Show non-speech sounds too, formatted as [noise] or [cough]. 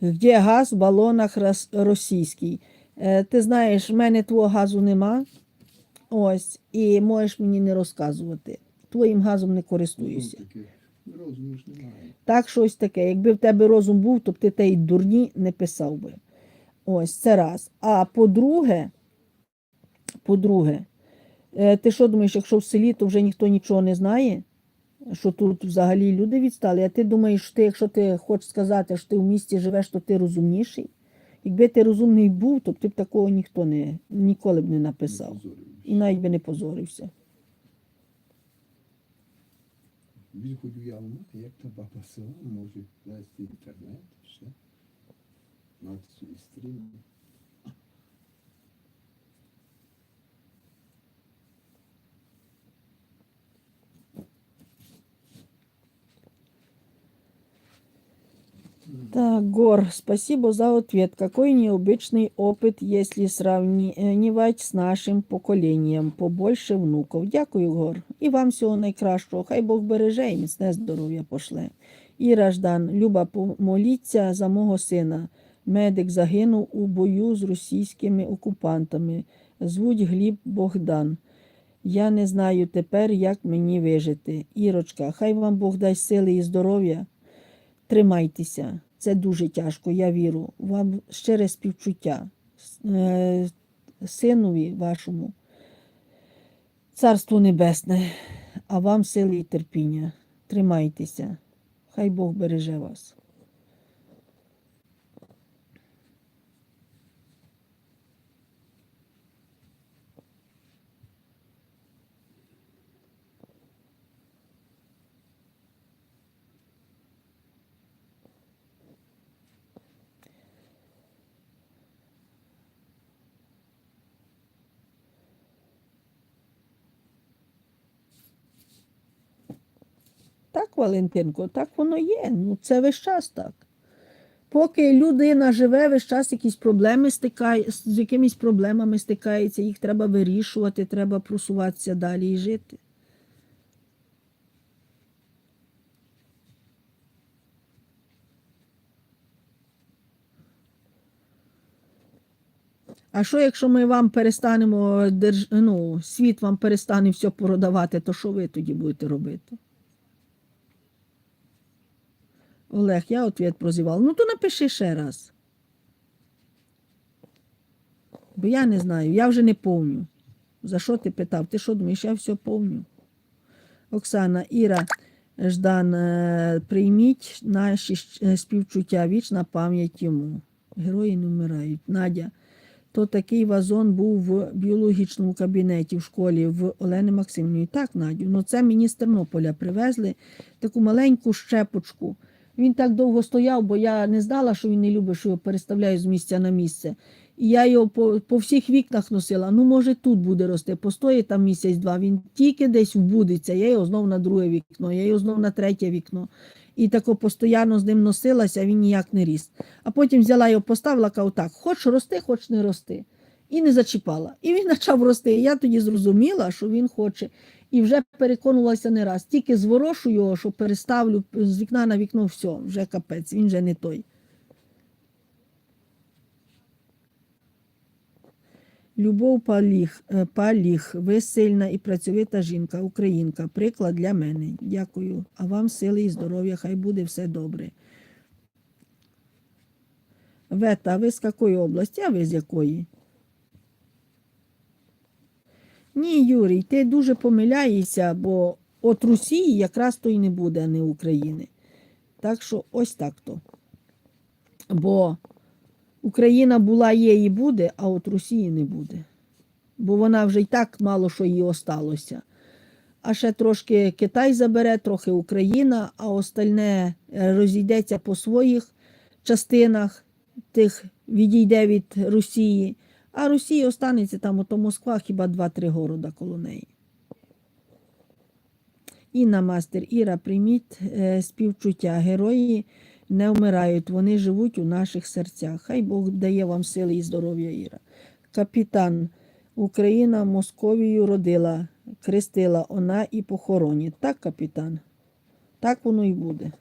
Де газ в балонах російський. Е, Ти знаєш, в мене твого газу нема. Ось, і можеш мені не розказувати. Твоїм газом не користуюся. Ну. Розуму ж немає. Так, щось таке. Якби в тебе розум був, то б ти те й дурні не писав би. Ось це раз. А по-друге, по-друге, е, ти що думаєш, якщо в селі, то вже ніхто нічого не знає, що тут взагалі люди відстали, а ти думаєш, що ти, якщо ти хочеш сказати, що ти в місті живеш, то ти розумніший. Якби ти розумний був, то ти б такого ніхто не, ніколи б не написав. І навіть би не позорився. Він хоч уявно, як та баба села може вести інтернет, все. На цю стріму. Так, Гор, спасибо за ответ. Какой необычный опыт, если сравнивать с нашим поколінням. Побольше внуків. Дякую, Гор. І вам всього найкращого. Хай Бог береже і міцне здоров'я пошле. Іра Ждан, Люба, помоліться за мого сина. Медик загинув у бою з російськими окупантами. Звуть Гліб Богдан. Я не знаю тепер, як мені вижити. Ірочка, хай вам Бог дасть сили і здоров'я. Тримайтеся, це дуже тяжко, я вірю. Вам щире співчуття Е, синові вашому, царство небесне, а вам сили і терпіння. Тримайтеся, хай Бог береже вас. Так, Валентинко, так воно є. Ну, це весь час так. Поки людина живе, весь час якісь проблеми стикає, з якимись проблемами стикається, їх треба вирішувати, треба просуватися далі і жити. А що, якщо ми вам перестанемо, ну, світ вам перестане все продавати, то що ви тоді будете робити? Олег, я ответ прозівав. Ну, то напиши ще раз. Бо я не знаю, я вже не помню. За що ти питав? Ти що думаєш, я все помню. Оксана, Іра, Ждан, е, прийміть наші е, співчуття, вічна пам'ять йому. Герої не вмирають. Надя, то такий вазон був в біологічному кабінеті в школі в Олени Максимівні. Так, Надю, ну це мені з Тернополя привезли таку маленьку щепочку. Він так довго стояв, бо я не знала, що він не любить, що його переставляю з місця на місце. І я його по, по всіх вікнах носила. Ну, може, тут буде рости. Постоїть там місяць-два. Він тільки десь вбудеться. Я його знов на друге вікно, я його знов на третє вікно. І тако постійно з ним носилася, він ніяк не ріс. А потім взяла його, поставила, кажу, так, хоч рости, хоч не рости. І не зачіпала. І він [laughs] почав рости. І я тоді зрозуміла, що він хоче. І вже переконувалася не раз. Тільки зворошу його, що переставлю з вікна на вікно, все, вже капець, він вже не той. Любов Паліх, е, Паліх, ви сильна і працьовита жінка, українка. Приклад для мене. Дякую. А вам сили і здоров'я, хай буде все добре. Вета, ви з якої області, а ви з якої? Ні, Юрій, ти дуже помиляєшся, бо от Росії якраз то й не буде, а не України. Так що ось так то. Бо Україна була, є і буде, а от Росії не буде. Бо вона вже й так мало що їй осталося. А ще трошки Китай забере, трохи Україна, а остальне е, розійдеться по своїх частинах, тих відійде від Росії. А Росія останеться там, ото Москва, хіба два-три города коло неї. Інна Мастер, Іра, прийміть е, співчуття. Герої не вмирають, вони живуть у наших серцях. Хай Бог дає вам сили і здоров'я, Іра. Капітан, Україна Московію родила, крестила вона і похоронить. Так, капітан? Так воно і буде.